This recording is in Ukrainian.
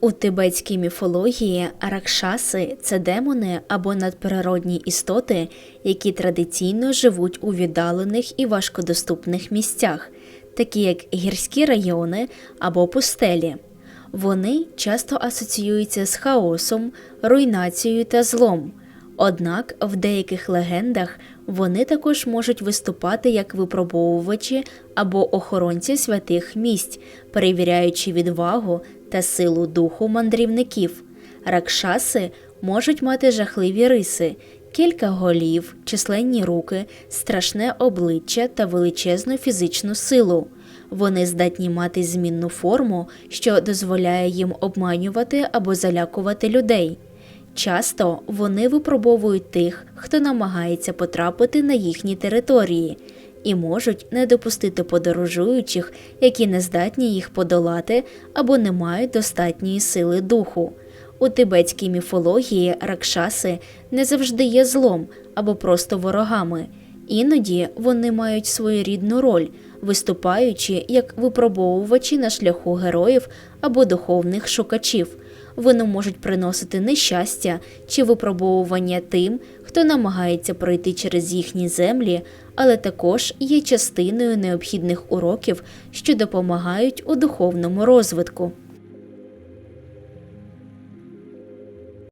У тибетській міфології ракшаси це демони або надприродні істоти, які традиційно живуть у віддалених і важкодоступних місцях, такі як гірські райони або пустелі. Вони часто асоціюються з хаосом, руйнацією та злом. Однак в деяких легендах вони також можуть виступати як випробовувачі або охоронці святих місць, перевіряючи відвагу та силу духу мандрівників. Ракшаси можуть мати жахливі риси, кілька голів, численні руки, страшне обличчя та величезну фізичну силу. Вони здатні мати змінну форму, що дозволяє їм обманювати або залякувати людей. Часто вони випробовують тих, хто намагається потрапити на їхні території, і можуть не допустити подорожуючих, які не здатні їх подолати або не мають достатньої сили духу. У тибетській міфології ракшаси не завжди є злом або просто ворогами. Іноді вони мають своєрідну роль, виступаючи як випробовувачі на шляху героїв або духовних шукачів. Вони можуть приносити нещастя чи випробовування тим, хто намагається пройти через їхні землі, але також є частиною необхідних уроків, що допомагають у духовному розвитку.